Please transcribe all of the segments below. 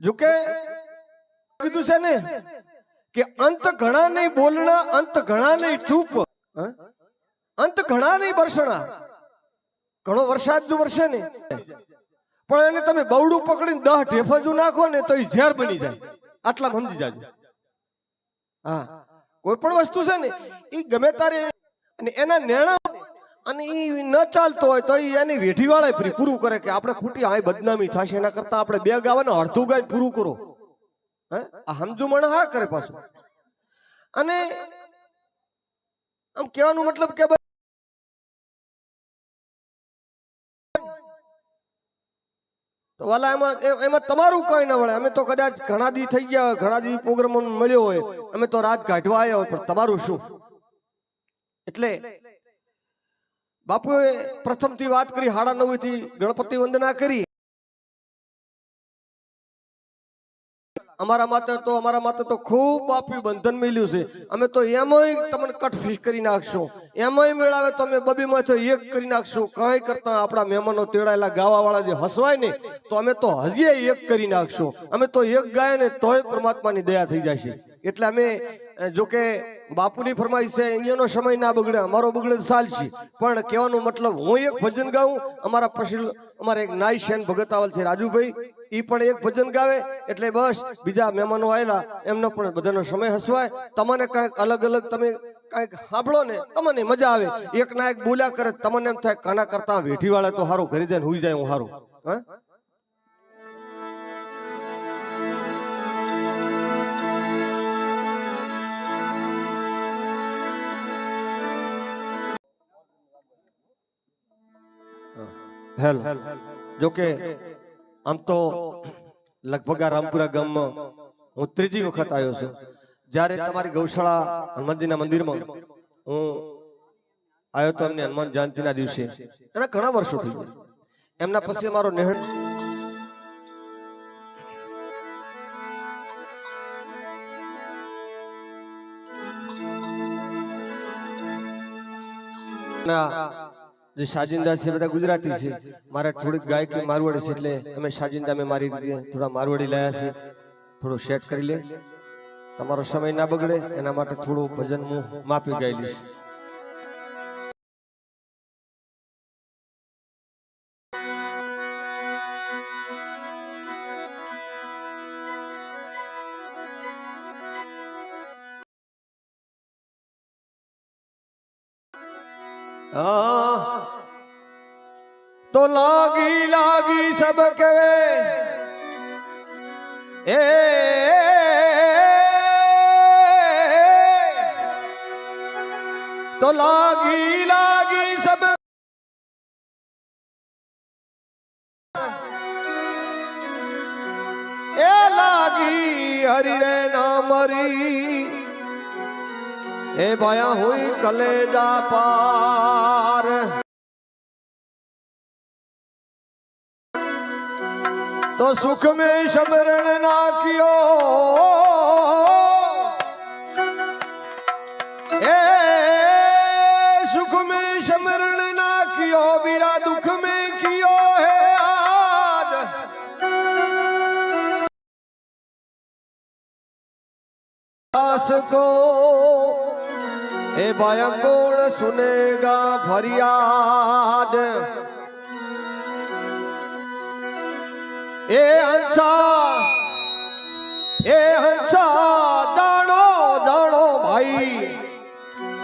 જોકે કીધું છે ને કે અંત ઘણા નહીં બોલણા, અંત ઘણા નહીં ચૂપ. અંત ઘણા નહીં વરસણા. ઘણો વરસાદ જો વરસે ને પણ એને તમે બવડું પકડીને દહ ઢેફજુ નાખો ને તો એ ઝેર બની જાય. આટલા સમજી જાજો. હા. કોઈ પણ વસ્તુ છે ને એ ગમે તારે અને એના નેણા અને એ ન ચાલતો હોય તો એની વેઠી વાળા પૂરું કરે કે આપણે ખૂટી, આ બદનામી થશે, એના કરતા આપણે બે ગાવાનું અડધું ગાય પૂરું કરો. હે? આ સમજુમણ હા કરે પાછું. અને આમ કહેવાનું મતલબ કે તો વાલા, એમાં એમાં તમારું કઈ ના વળે. અમે તો કદાચ ઘણા દી થઈ ગયા હોય, ઘણા દી પ્રોગ્રામ મળ્યો હોય, અમે તો રાત કાઢવા આવ્યા હોય, પણ તમારું શું? એટલે બાપુએ પ્રથમથી વાત કરી, હાડા નવથી ગણપતિ વંદના કરી. અમારા માતા તો, અમારા માતા તો ખૂબ આપ્યું બંધન મેલ્યું છે. અમે તો એમાંય તમને કટ ફિશ કરી નાખશું. એમાંય મેળાવે તો અમે બબીમાં એક કરી નાખશું. કાંઈ કરતા આપણા મહેમાનો તેડાયેલા ગાવા વાળા જે હસવાય ને, તો અમે તો હજી એક કરી નાખશું. અમે તો એક ગાય ને તોય પરમાત્માની દયા થઈ જશે એટલે અમે જો કે બાપુની ફરમાઈશ છે, અહીંયાનો સમય ના બગડે, અમારો બગડે ચાલશે પણ કહેવાનો મતલબ હું એક ભજન ગાઉં, અમારા પછી અમારા એક નાઈ શેન ભગત આવેલ છે, રાજુભાઈ એ પણ એક ભજન ગાવે, એટલે બસ, બીજા મહેમાનો આવેલા એમનો પણ બધાનો સમય હસવાય. તમને કાંઈક અલગ અલગ તમે કાંઈક સાંભળો ને, તમને મજા આવે. એક ના એક બોલ્યા કરે, તમને એમ થાય કાના કરતા વેઠી વાળા તો સારું ઘરે જઈને હુઈ જાય હું સારું હા? હેલો. જોકે આમ તો લગભગ આ રામપુરા ગામમાં હું ત્રીજી વખત આવ્યો છું. જ્યારે તમારી ગૌશાળા હનુમાનજીના મંદિરમાં હું આવ્યો તો એમની હનુમાન જયંતિના દિવસે. એના ઘણા વર્ષો થઈ એમના પછી મારો નેહડ ના જે સાજિંદા છે બધા ગુજરાતી છે. મારે થોડીક ગાયકી મારવાડી છે, એટલે અમે સાજિંદા મેં મારી રીતે થોડા મારવાડી લાયા છે. થોડું સેટ કરી લે. તમારો સમય ના બગડે, એના માટે થોડું ભજન હું માફી ગાઈ લઈશ. તો લાગી લાગી સબ કવે એ, તો લાગી લાગી સબ એ લાગી, હરી રે નામરી એ ભયા હોય કલેજા પાર. જો સુખ મેં સમરણ ના કયો એ સુખ મેં સમરણ ના કયો બીરા દુઃખ મેં કયો હે આદ દાસ કો. એ ભાયા કોણ સુનેગા ફરિયાદ? એ હંસા એ હંસા, જાણો જાણો ભાઈ,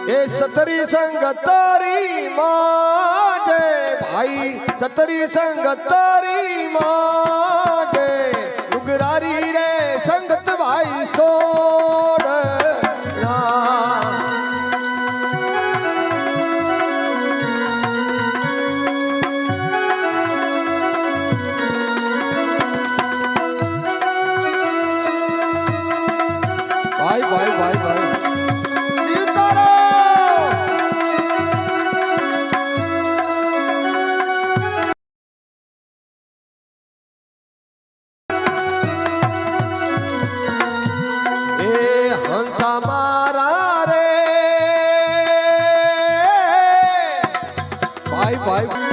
એ સતરી સંગ તારી માં જય ભાઈ, સતરી સંગ તારી માં Five.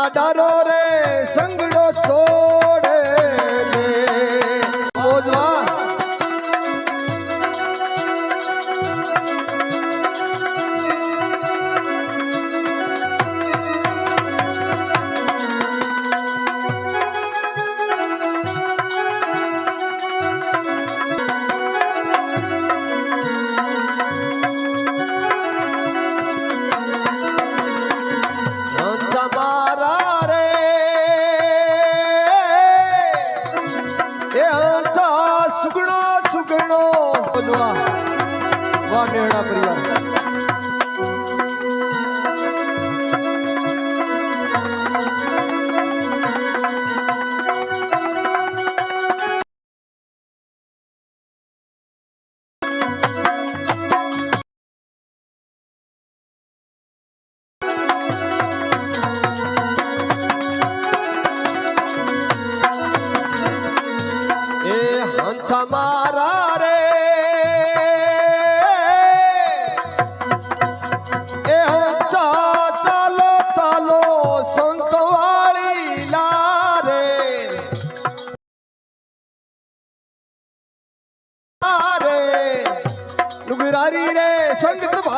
ના ડરો વાહ વાહ નેહડા પરિવાર.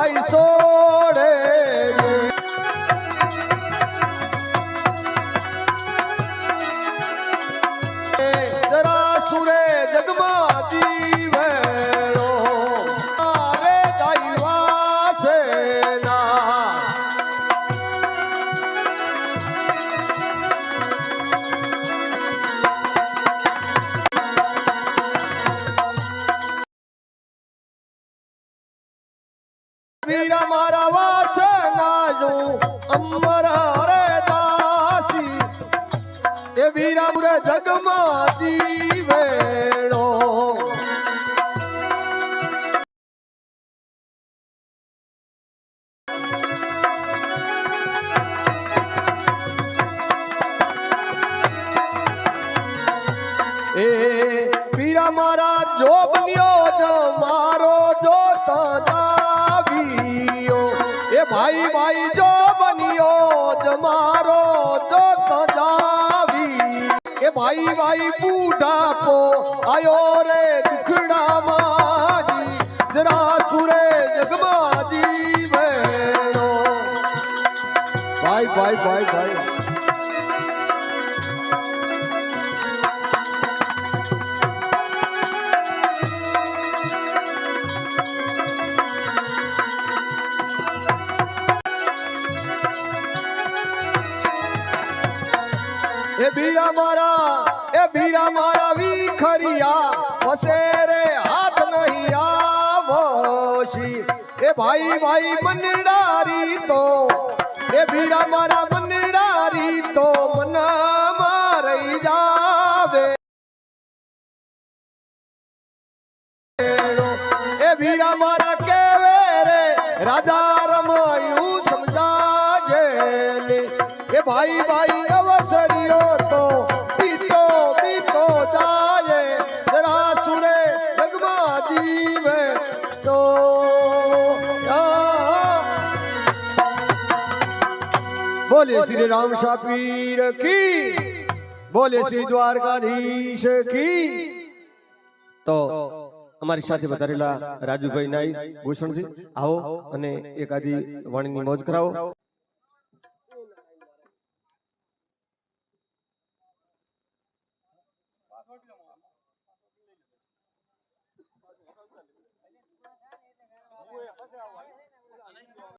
Isa. મારા વાસનાનું અમર હરે દાસી. એ વીરા મુરે ભાઈ ભાઈ બુઢાપો આયો રે દુખડા માજી જરા સુરે જગમાજી ભાઈ ભાઈ ભાઈ બીરા મારા, એ બીરા મારા વિખરિયા, વસે રે હાથ નહીં આવોશી એ ભાઈ ભાઈ મનડારી તો, એ બીરા મારા મનડારી તો, મનમાં રહી જાવે. એ બીરા મારા કેવે રે, રાજા બોલે શ્રી રામ શાપીર કી? બોલે શ્રી દ્વારકાધીશ કી? તો અમારી સાથે વધારેલા રાજુભાઈ નાઈ ભૂષણજી આવો અને એકાદી વાણીની મોજ કરાવો.